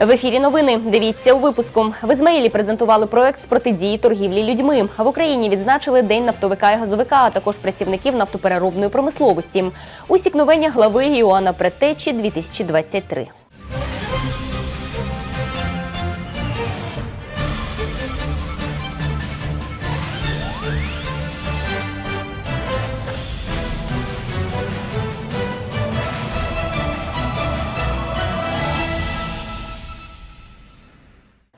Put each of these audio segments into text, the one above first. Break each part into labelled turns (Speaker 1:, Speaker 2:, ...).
Speaker 1: В ефірі новини. Дивіться у випуску. В Ізмаїлі презентували проект з протидії торгівлі людьми. А в Україні відзначили День нафтовика і газовика, а також працівників нафтопереробної промисловості. Усікновення глави Іоанна Претечі 2023.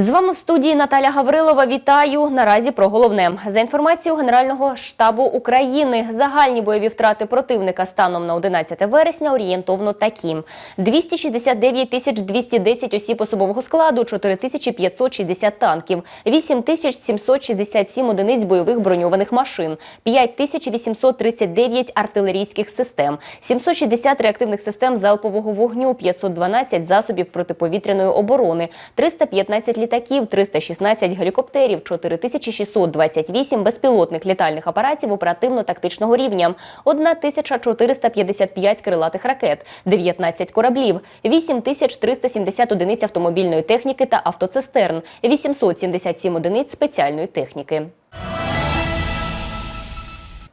Speaker 1: З вами в студії Наталя Гаврилова. Вітаю. Наразі про головне. За інформацією Генерального штабу України, загальні бойові втрати противника станом на 11 вересня орієнтовно такі: 269 тисяч 210 осіб особового складу, 4 тисячі 560 танків, 8 тисяч 767 одиниць бойових броньованих машин, 5 тисяч 839 артилерійських систем, 760 реактивних систем залпового вогню, 512 засобів протиповітряної оборони, 315 літаків, 316 гелікоптерів, 4628 безпілотних літальних апаратів оперативно-тактичного рівня, 1455 крилатих ракет, 19 кораблів, 8370 одиниць автомобільної техніки та автоцистерн, 877 одиниць спеціальної техніки.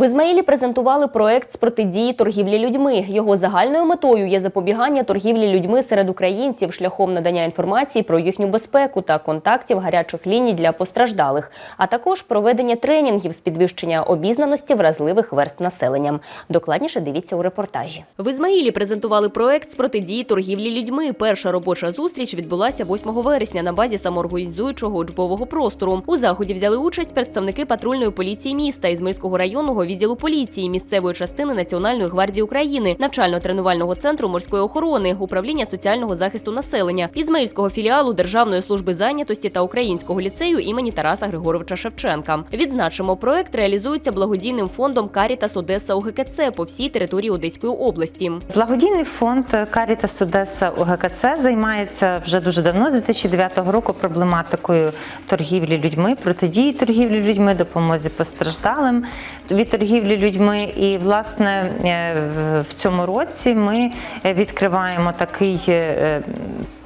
Speaker 1: В Ізмаїлі презентували проект з протидії торгівлі людьми. Його загальною метою є запобігання торгівлі людьми серед українців шляхом надання інформації про їхню безпеку та контактів гарячих ліній для постраждалих, а також проведення тренінгів з підвищення обізнаності вразливих верст населення. Докладніше дивіться у репортажі. В Ізмаїлі презентували проект з протидії торгівлі людьми. Перша робоча зустріч відбулася 8 вересня на базі самоорганізуючого учбового простору. У заході взяли участь представники патрульної поліції міста Ізмаїльського районного відділу поліції, місцевої частини Національної гвардії України, навчально-тренувального центру морської охорони, управління соціального захисту населення, Ізмаїльського філіалу Державної служби зайнятості та українського ліцею імені Тараса Григоровича Шевченка. Відзначимо, проект реалізується благодійним фондом Карітас Одеса УГКЦ по всій території Одеської області.
Speaker 2: Благодійний фонд Карітас Одеса УГКЦ займається вже дуже давно, з 2009 року, проблематикою торгівлі людьми, протидії торгівлі людьми, допомозі постраждалим від торгівлі людьми. І власне е, в- цьому році ми відкриваємо такий. е,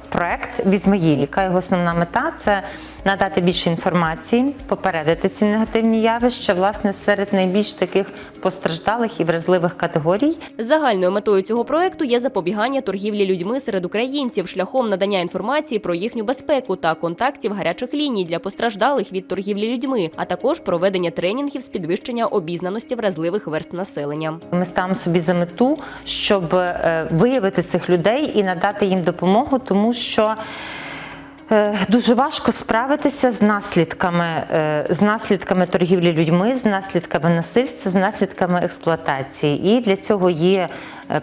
Speaker 2: Проект в яка його основна мета це надати більше інформації, попередити ці негативні явища, власне, серед найбільш таких постраждалих і вразливих категорій.
Speaker 1: Загальною метою цього проекту є запобігання торгівлі людьми серед українців шляхом надання інформації про їхню безпеку та контактів гарячих ліній для постраждалих від торгівлі людьми, а також проведення тренінгів з підвищення обізнаності вразливих верст населення.
Speaker 2: Ми ставимо собі за мету, щоб е, виявити цих людей і надати їм допомогу, тому що. Е, Дуже важко справитися з наслідками, е, з наслідками торгівлі людьми, з наслідками насильства, з наслідками експлуатації. І для цього є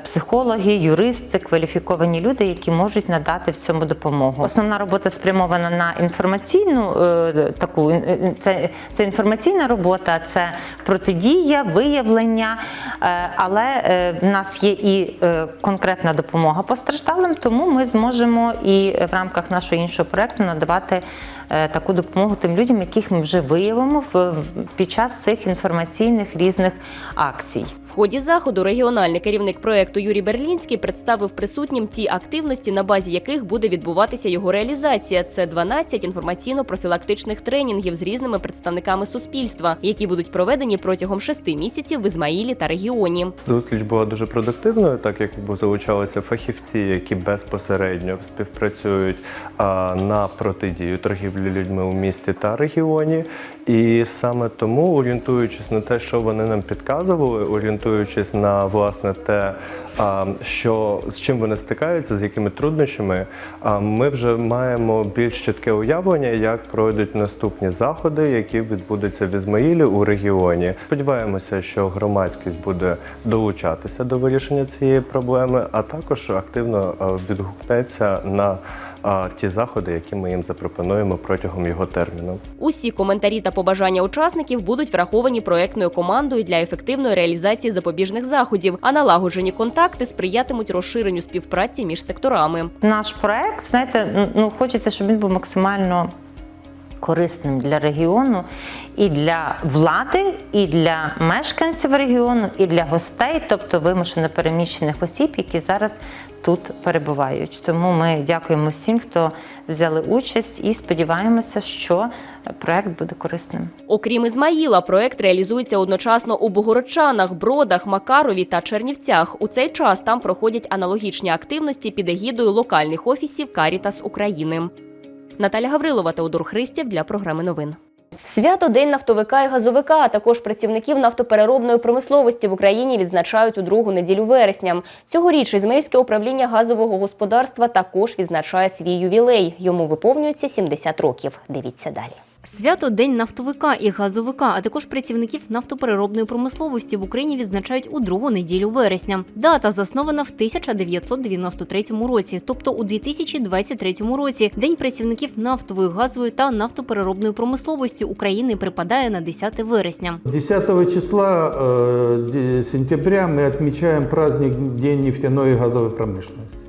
Speaker 2: психологи, юристи, кваліфіковані люди, які можуть надати в цьому допомогу. Основна робота спрямована на інформаційну е, таку е, це, це інформаційна робота, це протидія, виявлення, е, але е, в нас є і е, конкретна допомога постраждалим, тому ми зможемо і в рамках нашого іншого проекту надавати е, таку допомогу тим людям, яких ми вже виявимо під час цих інформаційних різних акцій.
Speaker 1: Ході заходу регіональний керівник проекту Юрій Берлінський представив присутнім ті активності, на базі яких буде відбуватися його реалізація. Це 12 інформаційно-профілактичних тренінгів з різними представниками суспільства, які будуть проведені протягом шести місяців в Ізмаїлі та регіоні.
Speaker 3: Зустріч була дуже продуктивною, так як залучалися фахівці, які безпосередньо співпрацюють на протидію торгівлі людьми у місті та регіоні. І саме тому, орієнтуючись на те, що вони нам підказували, орієнтуючись на власне те, що з чим вони стикаються, з якими труднощами, ми вже маємо більш чітке уявлення, як пройдуть наступні заходи, які відбудуться в Ізмаїлі у регіоні. Сподіваємося, що громадськість буде долучатися до вирішення цієї проблеми, а також активно відгукнеться на ті заходи, які ми їм запропонуємо протягом його терміну.
Speaker 1: Усі коментарі та побажання учасників будуть враховані проектною командою для ефективної реалізації запобіжних заходів, а налагоджені контакти сприятимуть розширенню співпраці між секторами.
Speaker 2: Наш проект, знаєте, ну хочеться, щоб він був максимально корисним для регіону і для влади, і для мешканців регіону, і для гостей, тобто вимушено переміщених осіб, які зараз тут перебувають. Тому ми дякуємо всім, хто взяли участь, і сподіваємося, що проект буде корисним.
Speaker 1: Окрім Ізмаїла, проект реалізується одночасно у Богородчанах, Бродах, Макарові та Чернівцях. У цей час там проходять аналогічні активності під егідою локальних офісів Карітас України. Наталя Гаврилова, Теодор Христів для програми новин. Свято День нафтовика і газовика, а також працівників нафтопереробної промисловості в Україні відзначають у другу неділю вересня. Цьогоріч Ізмаїльське управління газового господарства також відзначає свій ювілей. Йому виповнюється 70 років. Дивіться далі.
Speaker 4: Свято День нафтовика і газовика, а також працівників нафтопереробної промисловості в Україні відзначають у другу неділю вересня. Дата заснована в 1993 році, тобто у 2023 році. День працівників нафтової, газової та нафтопереробної промисловості України припадає на 10 вересня.
Speaker 5: 10 числа э, де- сентября мы отмечаем праздник День нефтяной и газовой промышленности.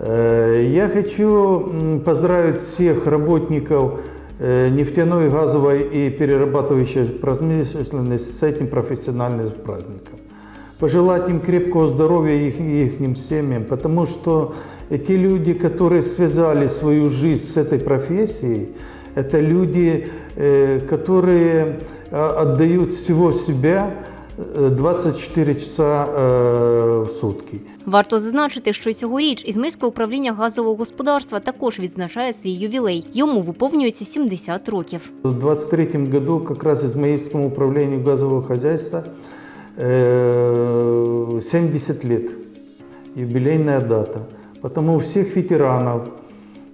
Speaker 5: Э, Я хочу м, поздравить всех работников э, нефтяной, газовой и перерабатывающей промышленности с этим профессиональным праздником. Пожелать им крепкого здоровья и их, и ихним семьям, потому что эти люди, которые связали свою жизнь с этой профессией, это люди, э, которые а, отдают всего себя э, 24 часа э, в сутки.
Speaker 4: Варто зазначити, що цьогоріч Ізмирське управління газового господарства також відзначає свій ювілей. Йому виповнюється 70 років.
Speaker 5: В 23 году как раз Измаильскому управлению газового хозяйства э, 70 лет, юбилейная дата. Потому всех ветеранов,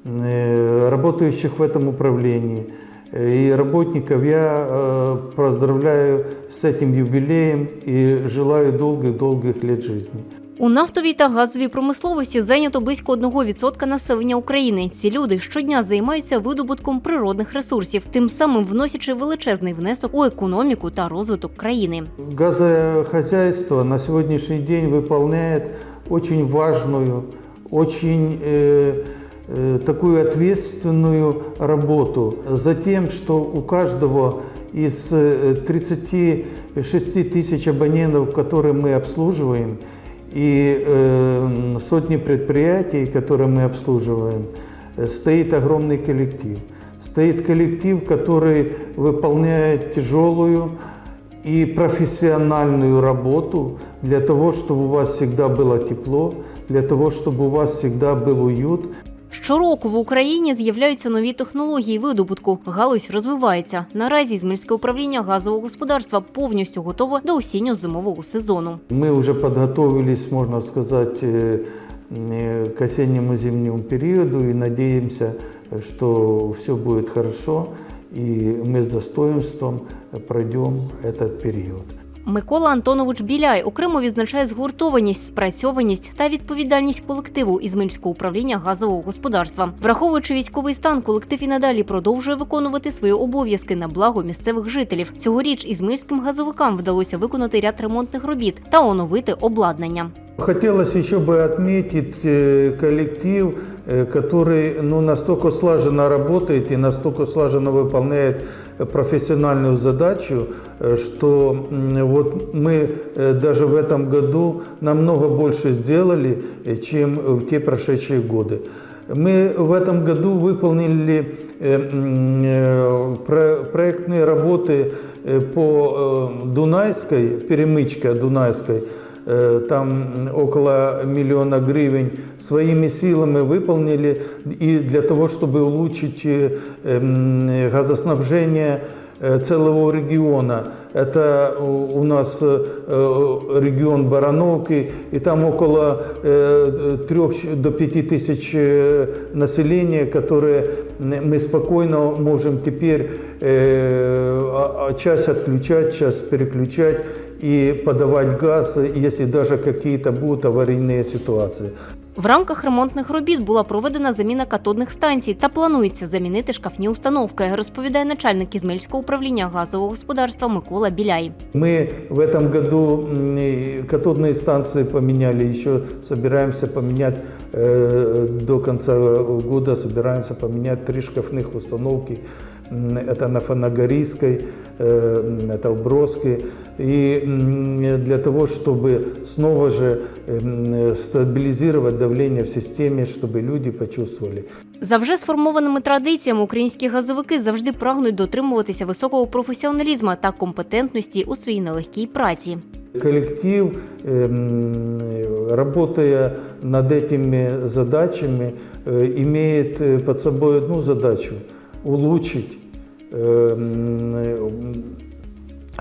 Speaker 5: э, работающих в этом управлении э, и работников я э, поздравляю с этим юбилеем и желаю долгих-долгих лет жизни.
Speaker 4: У нафтовій та газовій промисловості зайнято близько 1% населення України. Ці люди щодня займаються видобутком природних ресурсів, тим самим вносячи величезний внесок у економіку та розвиток країни.
Speaker 5: Газохозяйство на сегодняшний день выполняет очень важную, очень э, э, такую ответственную работу за тем, что у каждого из э, 36 тысяч абонентов, которые мы обслуживаем, и э, сотни предприятий, которые мы обслуживаем, э, стоит огромный коллектив. Стоит коллектив, который выполняет тяжелую и профессиональную работу для того, чтобы у вас всегда было тепло, для того, чтобы у вас всегда был уют,
Speaker 4: Щороку в Україні з'являються нові технології видобутку. Галузь розвивається. Наразі Ізмельське управління газового господарства повністю готове до осінньо-зимового сезону.
Speaker 5: Мы уже подготовились, можно сказать, э, э, к осеннему зимнему периоду и надеемся, что все будет хорошо и мы с достоинством пройдем этот период.
Speaker 4: Микола Антонович Біляй окремо відзначає згуртованість, спрацьованість та відповідальність колективу Ізмельського управління газового господарства. Враховуючи військовий стан, колектив і надалі продовжує виконувати свої обов'язки на благо місцевих жителів. Цьогоріч ізмельським газовикам вдалося виконати ряд ремонтних робіт та оновити обладнання.
Speaker 5: Хотелось еще бы отметить э, коллектив, э, который ну, настолько слаженно работает и настолько слаженно выполняет э, профессиональную задачу, э, что м, вот мы э, даже в этом году намного больше сделали, э, чем в те прошедшие годы. Мы в этом году выполнили э, м, э, про- проектные работы э, по э, Дунайской, перемычке Дунайской, Э, там около миллиона гривен своими силами выполнили и для того, чтобы улучшить э, м, газоснабжение э, целого региона. Это у у нас э, э, регион Барановки, и там около 3 до 5 тысяч э, населения, которые мы спокойно можем теперь э, а- а часть отключать, часть переключать и подавать газ, если даже какие-то будут аварийные ситуации.
Speaker 4: В рамках ремонтних робіт була проведена заміна катодних станцій та планується замінити шкафні установки, розповідає начальник Ізмельського управління газового господарства Микола Біляй.
Speaker 5: Мы в этом году м, и катодные станции поменяли, еще собираемся поменять э, до конца года, собираемся поменять три шкафных установки. М, Это на Фанагорийской, э, м, это в Броске. И м, для того, чтобы снова же м, стабилизировать давление в системе, чтобы люди почувствовали,
Speaker 4: За вже сформованими традиціями українські газовики завжди прагнуть дотримуватися високого професіоналізму та компетентності у своїй нелегкій праці.
Speaker 5: Коллектив, эм, работая над этими задачами, э, имеет э, под собой одну задачу – улучшить эм, э,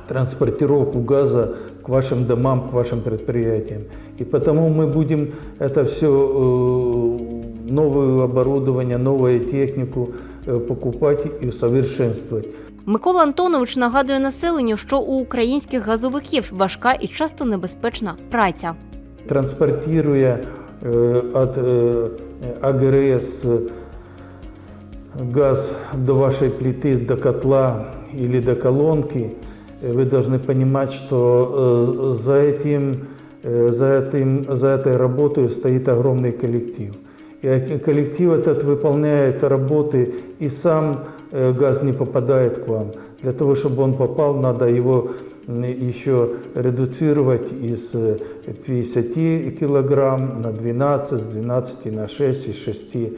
Speaker 5: транспортировку газа к вашим домам, к вашим предприятиям. И потому мы будем это все, новое оборудование, новую технику э, покупать и усовершенствовать.
Speaker 4: Микола Антонович нагадує населенню, що у українських газовиків важка і часто небезпечна праця.
Speaker 5: транспортируя э, от э, АГРС э, газ до вашей плиты, до котла или до колонки, э, вы должны понимать, что э, за, этим, э, за, этим, за этой работой стоит огромный коллектив. И эти- коллектив этот выполняет работы, и сам э, газ не попадает к вам. Для того, чтобы он попал, надо его м, еще редуцировать из э, 50 килограмм на 12, с 12 на 6, из 6 э,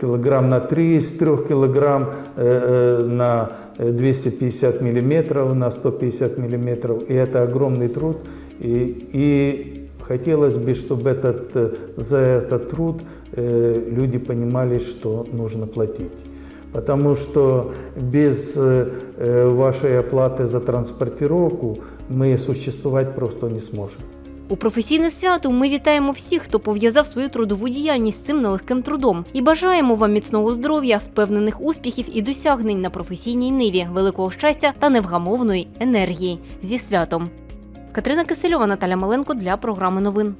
Speaker 5: килограмм на 3, с 3 килограмм э, э, на э, 250 миллиметров, на 150 миллиметров. И это огромный труд. И, и хотелось бы, чтобы этот, э, за этот труд э, люди понимали, что нужно платить. Потому что без э, э, вашей оплаты за транспортировку мы существовать просто не сможем.
Speaker 4: У професійне свято ми вітаємо всіх, хто пов'язав свою трудову діяльність з цим нелегким трудом, і бажаємо вам міцного здоров'я, впевнених успіхів і досягнень на професійній ниві, великого щастя та невгамовної енергії. Зі святом. Катерина Кисельова, Наталя Маленко для програми новин.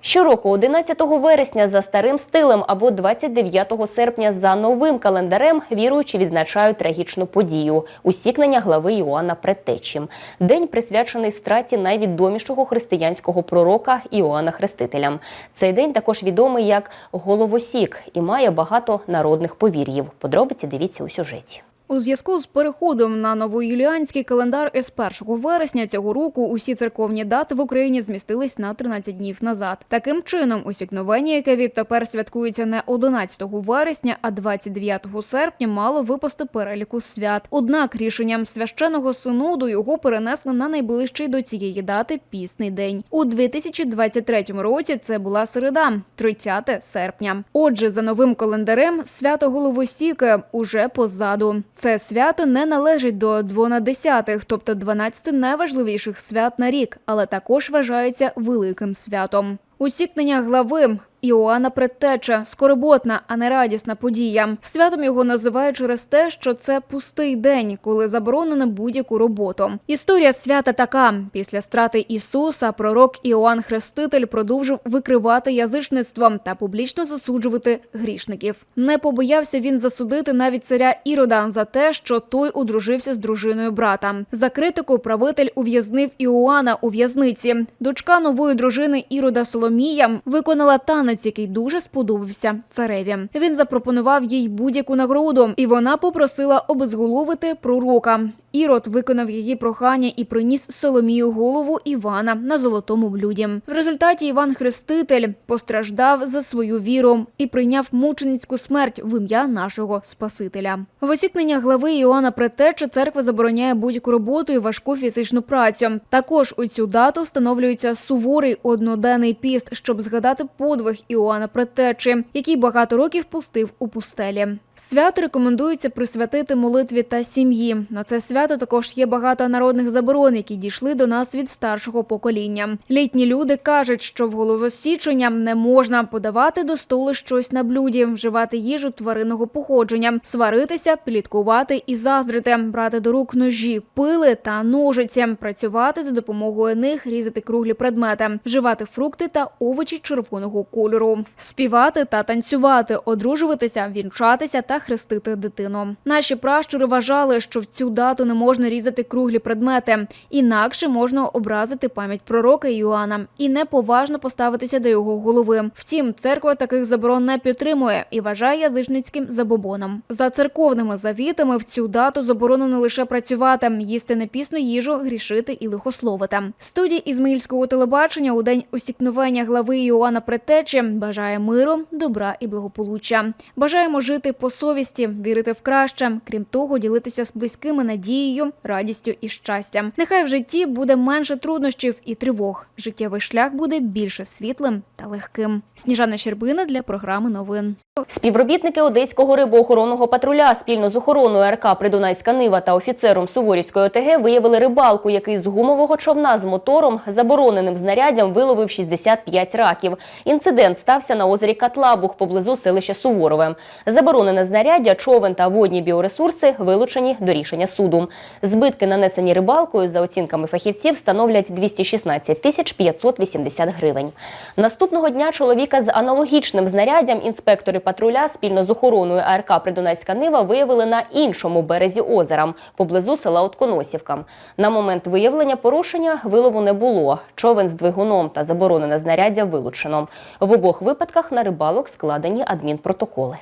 Speaker 1: Щороку, 11 вересня за старим стилем або 29 серпня за новим календарем віруючі відзначають трагічну подію усікнення глави Іоанна Предтечі. День присвячений страті найвідомішого християнського пророка Іоанна Хрестителя. Цей день також відомий як Головосік і має багато народних повір'їв. Подробиці дивіться у сюжеті.
Speaker 6: У зв'язку з переходом на новоюліанський календар із 1 вересня цього року усі церковні дати в Україні змістились на 13 днів назад. Таким чином, усікновення, яке відтепер святкується не 11 вересня, а 29 серпня, мало випасти переліку свят. Однак рішенням священого синоду його перенесли на найближчий до цієї дати пісний день. У 2023 році це була середа, 30 серпня. Отже, за новим календарем свято Головосіки уже позаду. Це свято не належить до двонадесятих, тобто 12 найважливіших свят на рік, але також вважається великим святом. Усікнення глави Іоанна Предтеча скорботна, а не радісна подія. Святом його називають через те, що це пустий день, коли заборонено будь-яку роботу. Історія свята така: після страти Ісуса пророк Іоанн Хреститель продовжив викривати язичництво та публічно засуджувати грішників. Не побоявся він засудити навіть царя Ірода за те, що той одружився з дружиною брата. За критику правитель ув'язнив Іоанна у в'язниці. Дочка нової дружини Ірода Соломія виконала танець, який дуже сподобався цареві. Він запропонував їй будь-яку нагороду, і вона попросила обезголовити пророка. Ірод виконав її прохання і приніс Соломію голову Івана на золотому блюді. В результаті Іван Хреститель постраждав за свою віру і прийняв мученицьку смерть в ім'я нашого Спасителя. В осікнення глави Іоанна Предтеча церква забороняє будь-яку роботу і важку фізичну працю. Також у цю дату встановлюється суворий одноденний піст, щоб згадати подвиг Іоанна Предтечі, який багато років пустив у пустелі. Свято рекомендується присвятити молитві та сім'ї. На це свято також є багато народних заборон, які дійшли до нас від старшого покоління. Літні люди кажуть, що в головосічення не можна подавати до столу щось на блюді, вживати їжу тваринного походження, сваритися, пліткувати і заздрити, брати до рук ножі, пили та ножиці, працювати за допомогою них, різати круглі предмети, вживати фрукти та овочі червоного кольору, співати та танцювати, одружуватися, вінчатися та хрестити дитину. Наші пращури вважали, що в цю дату не можна різати круглі предмети, інакше можна образити пам'ять пророка Іоанна і неповажно поставитися до його голови. Втім, церква таких заборон не підтримує і вважає язичницьким забобоном. За церковними завітами в цю дату заборонено лише працювати, їсти непісну їжу, грішити і лихословити. Студія Ізмаїльського телебачення у день усікновення глави Іоанна Предтечі бажає миру, добра і благополуччя. Бажаємо жити по совісті, вірити в краще. Крім того, ділитися з близькими надією, радістю і щастям. Нехай в житті буде менше труднощів і тривог. Життєвий шлях буде більше світлим та легким. Сніжана Щербина для програми новин.
Speaker 1: Співробітники Одеського рибоохоронного патруля спільно з охороною РК Придунайська Нива та офіцером Суворівської ОТГ виявили рибалку, який з гумового човна з мотором, забороненим знаряддям, виловив 65 раків. Інцидент стався на озері Катлабух поблизу селища Суворове. Заборонене знаряддя, човен та водні біоресурси вилучені до рішення суду. Збитки, нанесені рибалкою, за оцінками фахівців, становлять 216 тисяч 580 гривень. Наступного дня чоловіка з аналогічним знаряддям інспектори патруля спільно з охороною АРК Придунайська Нива виявили на іншому березі озера, поблизу села Отконосівка. На момент виявлення порушення вилову не було. Човен з двигуном та заборонене знаряддя вилучено. В обох випадках на рибалок складені адмінпротоколи.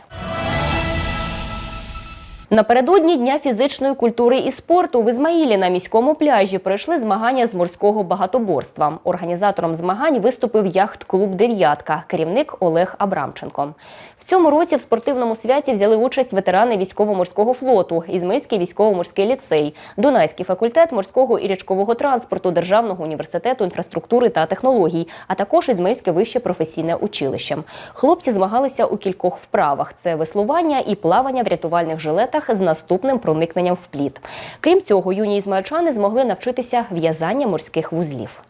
Speaker 1: Напередодні Дня фізичної культури і спорту в Ізмаїлі на міському пляжі пройшли змагання з морського багатоборства. Організатором змагань виступив яхт-клуб Дев'ятка, керівник Олег Абрамченко. В цьому році в спортивному святі взяли участь ветерани військово-морського флоту, Ізмаїльський військово-морський ліцей, Дунайський факультет морського і річкового транспорту Державного університету інфраструктури та технологій, а також Ізмаїльське вище професійне училище. Хлопці змагалися у кількох вправах: це веслування і плавання в рятувальних жилетах з наступним проникненням в плід. Крім цього, юні ізмаїльчани змогли навчитися в'язання морських вузлів.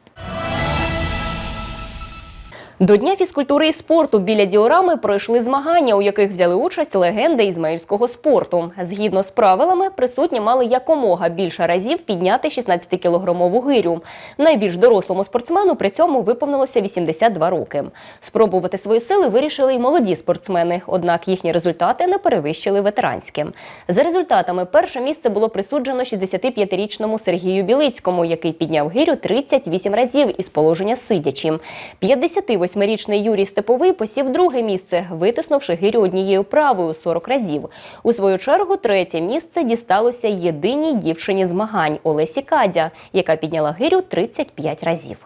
Speaker 1: До Дня фізкультури і спорту біля діорами пройшли змагання, у яких взяли участь легенди ізмаїльського спорту. Згідно з правилами, присутні мали якомога більше разів підняти 16-кілограмову гирю. Найбільш дорослому спортсмену при цьому виповнилося 82 роки. Спробувати свої сили вирішили й молоді спортсмени, однак їхні результати не перевищили ветеранським. За результатами перше місце було присуджено 65-річному Сергію Білицькому, який підняв гирю 38 разів із положення сидячим. 58 28-річний Юрій Степовий посів друге місце, витиснувши гирю однією правою 40 разів. У свою чергу третє місце дісталося єдиній дівчині змагань Олесі Кадя, яка підняла гирю 35 разів.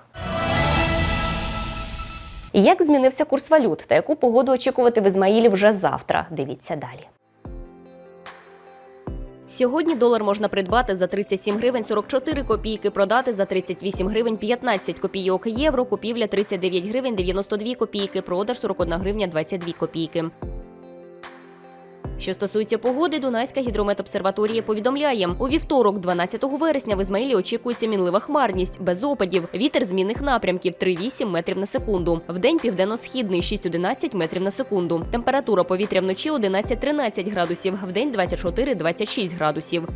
Speaker 1: Як змінився курс валют та яку погоду очікувати в Ізмаїлі вже завтра? Дивіться далі. Сьогодні долар можна придбати за 37 гривень 44 копійки, продати за 38 гривень 15 копійок. Євро купівля 39 гривень 92 копійки, продаж 41 гривня 22 копійки. Що стосується погоди, Дунайська гідрометобсерваторія повідомляє, у вівторок, 12 вересня, в Ізмаїлі очікується мінлива хмарність, без опадів, вітер змінних напрямків 3,8 метрів на секунду. Вдень південно-східний 6,11 метрів на секунду. Температура повітря вночі 11-13 градусів, вдень 24-26 градусів.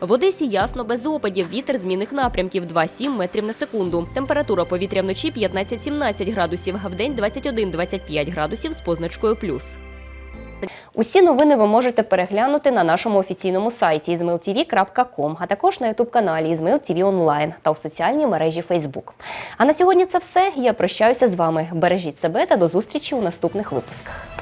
Speaker 1: В Одесі ясно без опадів. Вітер змінних напрямків 2,7 метрів на секунду. Температура повітря вночі 15-17 градусів, вдень 21-25 градусів з позначкою плюс. Усі новини ви можете переглянути на нашому офіційному сайті izmailtv.com, а також на ютуб-каналі Izmail Онлайн та у соціальній мережі Facebook. А на сьогодні це все. Я прощаюся з вами. Бережіть себе та до зустрічі у наступних випусках.